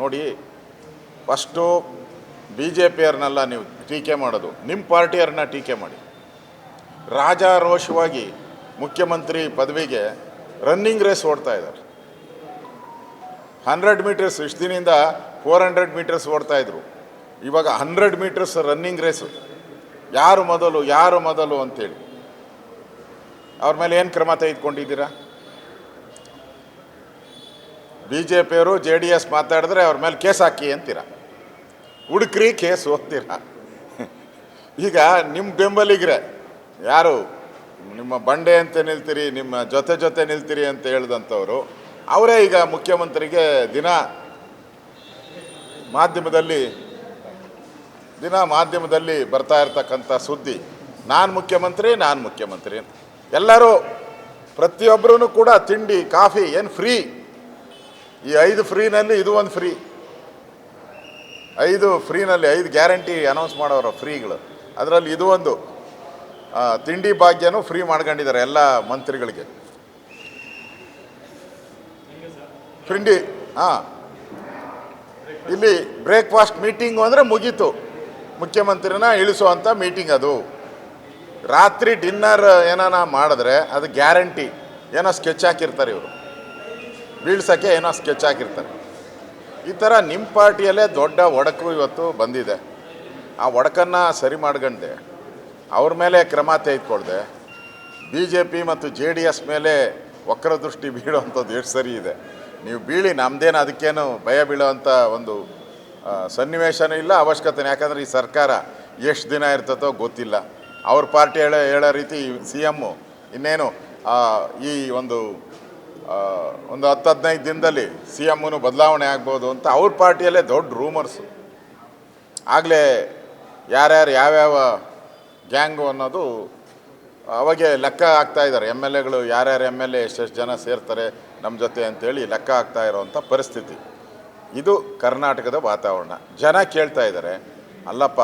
ನೋಡಿ first B J ಪಿಯರ್ನೆಲ್ಲ ನೀವು ಟೀಕೆ ಮಾಡೋದು ನಿಮ್ಮ ಪಾರ್ಟಿಯರನ್ನ ಟೀಕೆ ಮಾಡಿ. ರಾಜಾರೋಷವಾಗಿ ಮುಖ್ಯಮಂತ್ರಿ ಪದವಿಗೆ ರನ್ನಿಂಗ್ ರೇಸ್ ಓಡ್ತಾ ಇದ್ದಾರೆ. ಹಂಡ್ರೆಡ್ ಮೀಟರ್ಸ್ ಇಷ್ಟು ದಿನದಿಂದ ಫೋರ್ ಹಂಡ್ರೆಡ್ ಮೀಟರ್ಸ್ ಓಡ್ತಾ ಇದ್ರು. ಇವಾಗ ಹಂಡ್ರೆಡ್ ಮೀಟರ್ಸ್ ರನ್ನಿಂಗ್ ರೇಸು ಯಾರು ಮೊದಲು ಯಾರು ಮೊದಲು ಅಂತೇಳಿ ಅವ್ರ ಮೇಲೆ ಏನು ಕ್ರಮ ತೆಗೆದುಕೊಂಡಿದ್ದೀರಾ? ಬಿ ಜೆ ಪಿಯವರು ಜೆ ಡಿ ಎಸ್ ಮಾತಾಡಿದ್ರೆ ಅವ್ರ ಮೇಲೆ ಕೇಸ್ ಹಾಕಿ ಅಂತೀರ. ಹುಡುಕ್ರಿ ಕೇಸ್ ಓದ್ತೀರ ಈಗ ನಿಮ್ಮ ಬೆಂಬಲಿಗರೆ, ಯಾರು ನಿಮ್ಮ ಬಂಡೆ ಅಂತ ನಿಲ್ತೀರಿ, ನಿಮ್ಮ ಜೊತೆ ಜೊತೆ ನಿಲ್ತೀರಿ ಅಂತ ಹೇಳಿದಂಥವ್ರು, ಅವರೇ ಈಗ ಮುಖ್ಯಮಂತ್ರಿಗೆ ದಿನ ಮಾಧ್ಯಮದಲ್ಲಿ ದಿನ ಮಾಧ್ಯಮದಲ್ಲಿ ಬರ್ತಾ ಇರ್ತಕ್ಕಂಥ ಸುದ್ದಿ, ನಾನು ಮುಖ್ಯಮಂತ್ರಿ ನಾನು ಮುಖ್ಯಮಂತ್ರಿ ಎಲ್ಲರೂ ಪ್ರತಿಯೊಬ್ಬರೂ ಕೂಡ ತಿಂಡಿ, ಕಾಫಿ, ಏನು ಫ್ರೀ ಈ ಐದು ಫ್ರೀನಲ್ಲಿ ಇದು ಒಂದು ಫ್ರೀ. ಐದು ಫ್ರೀನಲ್ಲಿ ಐದು ಗ್ಯಾರಂಟಿ ಅನೌನ್ಸ್ ಮಾಡೋರು ಫ್ರೀಗಳು. ಅದರಲ್ಲಿ ಇದು ಒಂದು ತಿಂಡಿ ಭಾಗ್ಯನೂ ಫ್ರೀ ಮಾಡ್ಕೊಂಡಿದ್ದಾರೆ ಎಲ್ಲ ಮಂತ್ರಿಗಳಿಗೆ. ತಿಂಡಿ, ಹಾಂ. ಇಲ್ಲಿ ಬ್ರೇಕ್ಫಾಸ್ಟ್ ಮೀಟಿಂಗು ಅಂದರೆ ಮುಗೀತು. ಮುಖ್ಯಮಂತ್ರಿನ ಇಳಿಸುವಂಥ ಮೀಟಿಂಗ್ ಅದು. ರಾತ್ರಿ ಡಿನ್ನರ್ ಏನಾನ ಮಾಡಿದ್ರೆ ಅದು ಗ್ಯಾರಂಟಿ. ಏನೋ ಸ್ಕೆಚ್ ಹಾಕಿರ್ತಾರೆ ಇವರು. ಬೀಳ್ಸೋಕ್ಕೆ ಏನೋ ಸ್ಕೆಚ್ ಹಾಕಿರ್ತಾರೆ. ಈ ಥರ ನಿಮ್ಮ ಪಾರ್ಟಿಯಲ್ಲೇ ದೊಡ್ಡ ಒಡಕು ಇವತ್ತು ಬಂದಿದೆ. ಆ ಒಡಕನ್ನು ಸರಿ ಮಾಡ್ಕೊಂಡೆ ಅವ್ರ ಮೇಲೆ ಕ್ರಮ ತೆಗೆದುಕೊಳ್ದೆ. ಬಿ ಜೆ ಪಿ ಮತ್ತು ಜೆ ಡಿ ಎಸ್ ಮೇಲೆ ವಕ್ರದೃಷ್ಟಿ ಬೀಳುವಂಥದ್ದು ಎಷ್ಟು ಸರಿ ಇದೆ. ನೀವು ಬೀಳಿ ನಮ್ಮದೇನು ಅದಕ್ಕೇನು ಭಯ ಬೀಳುವಂಥ ಒಂದು ಸನ್ನಿವೇಶನೂ ಇಲ್ಲ ಅವಶ್ಯಕತೆ ಯಾಕಂದರೆ ಈ ಸರ್ಕಾರ ಎಷ್ಟು ದಿನ ಇರ್ತದೋ ಗೊತ್ತಿಲ್ಲ. ಅವ್ರ ಪಾರ್ಟಿ ಹೇಳೋ ಹೇಳೋ ರೀತಿ ಸಿ ಎಮ್ಮು ಇನ್ನೇನು ಈ ಒಂದು ಒಂದು ಹತ್ತು ಹದಿನೈದು ದಿನದಲ್ಲಿ ಸಿ ಎಮ್ಮನು ಬದಲಾವಣೆ ಆಗ್ಬೋದು ಅಂತ ಅವ್ರ ಪಾರ್ಟಿಯಲ್ಲೇ ದೊಡ್ಡ ರೂಮರ್ಸು. ಆಗಲೇ ಯಾರ್ಯಾರು ಯಾವ್ಯಾವ ಗ್ಯಾಂಗು ಅನ್ನೋದು ಅವಾಗೆ ಲೆಕ್ಕ ಆಗ್ತಾ ಇದ್ದಾರೆ. ಎಂ ಎಲ್ ಎಗಳು ಯಾರ್ಯಾರು ಎಂ ಎಲ್ ಎ ಎಷ್ಟೆಷ್ಟು ಜನ ಸೇರ್ತಾರೆ ನಮ್ಮ ಜೊತೆ ಅಂತೇಳಿ ಲೆಕ್ಕ ಆಗ್ತಾ ಇರೋವಂಥ ಪರಿಸ್ಥಿತಿ. ಇದು ಕರ್ನಾಟಕದ ವಾತಾವರಣ. ಜನ ಕೇಳ್ತಾ ಇದ್ದಾರೆ, ಅಲ್ಲಪ್ಪ,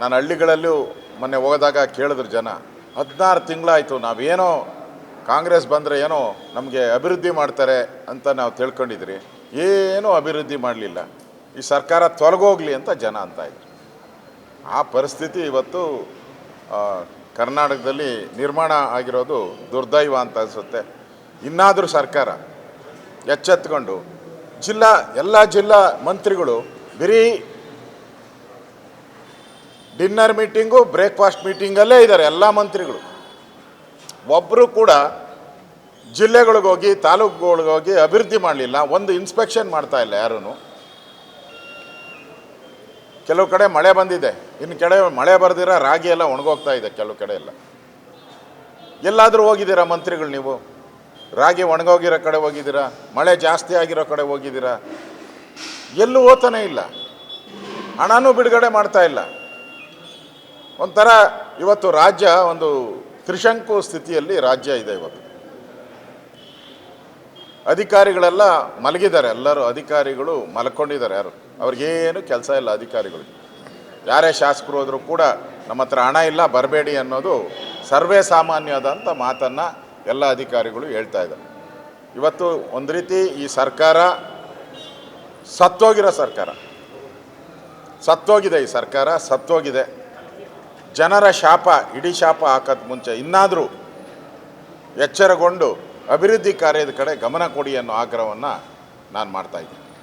ನಾನು ಹಳ್ಳಿಗಳಲ್ಲೂ ಮೊನ್ನೆ ಹೋದಾಗ ಕೇಳಿದ್ರು ಜನ, ಹದಿನಾರು ತಿಂಗಳಾಯಿತು, ನಾವೇನೋ ಕಾಂಗ್ರೆಸ್ ಬಂದರೆ ಏನೋ ನಮಗೆ ಅಭಿವೃದ್ಧಿ ಮಾಡ್ತಾರೆ ಅಂತ ನಾವು ತಿಳ್ಕೊಂಡಿದ್ರಿ. ಏನೂ ಅಭಿವೃದ್ಧಿ ಮಾಡಲಿಲ್ಲ. ಈ ಸರ್ಕಾರ ತೊಲಗೋಗ್ಲಿ ಅಂತ ಜನ ಅಂತ ಇದ್ರು. ಆ ಪರಿಸ್ಥಿತಿ ಇವತ್ತು ಕರ್ನಾಟಕದಲ್ಲಿ ನಿರ್ಮಾಣ ಆಗಿರೋದು ದುರ್ದೈವ ಅಂತ ಅನಿಸುತ್ತೆ. ಇನ್ನಾದರೂ ಸರ್ಕಾರ ಎಚ್ಚೆತ್ಕೊಂಡು, ಜಿಲ್ಲಾ, ಎಲ್ಲ ಜಿಲ್ಲಾ ಮಂತ್ರಿಗಳು ಬರೀ ಡಿನ್ನರ್ ಮೀಟಿಂಗು, ಬ್ರೇಕ್ಫಾಸ್ಟ್ ಮೀಟಿಂಗಲ್ಲೇ ಇದ್ದಾರೆ ಎಲ್ಲ ಮಂತ್ರಿಗಳು. ಒಬ್ಬರು ಕೂಡ ಜಿಲ್ಲೆಗಳಿಗೋಗಿ ತಾಲೂಕುಗಳಿಗೋಗಿ ಅಭಿವೃದ್ಧಿ ಮಾಡಲಿಲ್ಲ. ಒಂದು ಇನ್ಸ್ಪೆಕ್ಷನ್ ಮಾಡ್ತಾ ಇಲ್ಲ ಯಾರೂ ಕೆಲವು ಕಡೆ ಮಳೆ ಬಂದಿದೆ. ಇನ್ನು ಕಡೆ ಮಳೆ ಬರ್ದಿರ ರಾಗಿ ಎಲ್ಲ ಒಣಗೋಗ್ತಾ ಇದೆ ಕೆಲವು ಕಡೆ ಎಲ್ಲ. ಎಲ್ಲಾದರೂ ಹೋಗಿದ್ದೀರಾ ಮಂತ್ರಿಗಳು ನೀವು? ರಾಗಿ ಒಣಗೋಗಿರೋ ಕಡೆ ಹೋಗಿದ್ದೀರಾ? ಮಳೆ ಜಾಸ್ತಿ ಆಗಿರೋ ಕಡೆ ಹೋಗಿದ್ದೀರಾ? ಎಲ್ಲೂ ಓತಾನೆ ಇಲ್ಲ. ಹಣನೂ ಬಿಡುಗಡೆ ಮಾಡ್ತಾ ಇಲ್ಲ. ಒಂಥರ ಇವತ್ತು ರಾಜ್ಯ ಒಂದು ತ್ರಿಶಂಕು ಸ್ಥಿತಿಯಲ್ಲಿ ರಾಜ್ಯ ಇದೆ ಇವತ್ತು. ಅಧಿಕಾರಿಗಳೆಲ್ಲ ಮಲಗಿದ್ದಾರೆ, ಎಲ್ಲರೂ ಅಧಿಕಾರಿಗಳು ಮಲ್ಕೊಂಡಿದ್ದಾರೆ, ಯಾರು? ಅವ್ರಿಗೇನು ಕೆಲಸ ಇಲ್ಲ ಅಧಿಕಾರಿಗಳಿಗೆ ಯಾರೇ ಶಾಸಕರು ಹೋದರೂ ಕೂಡ ನಮ್ಮ ಹತ್ರ ಹಣ ಇಲ್ಲ, ಬರಬೇಡಿ ಅನ್ನೋದು ಸರ್ವೇ ಸಾಮಾನ್ಯದಂಥ ಮಾತನ್ನು ಎಲ್ಲ ಅಧಿಕಾರಿಗಳು ಹೇಳ್ತಾ ಇದ್ದಾರೆ. ಇವತ್ತು ಒಂದು ರೀತಿ ಈ ಸರ್ಕಾರ ಸತ್ತೋಗಿರೋ ಸರ್ಕಾರ. ಸತ್ತೋಗಿದೆ ಈ ಸರ್ಕಾರ, ಸತ್ತೋಗಿದೆ. ಜನರ ಶಾಪ, ಇಡೀ ಶಾಪ ಹಾಕೋದ್ ಮುಂಚೆ ಇನ್ನಾದರೂ ಎಚ್ಚರಗೊಂಡು ಅಭಿವೃದ್ಧಿ ಕಾರ್ಯದ ಕಡೆ ಗಮನ ಕೊಡಿ ಅನ್ನೋ ಆಗ್ರಹವನ್ನು ನಾನು ಮಾಡ್ತಾ ಇದ್ದೀನಿ.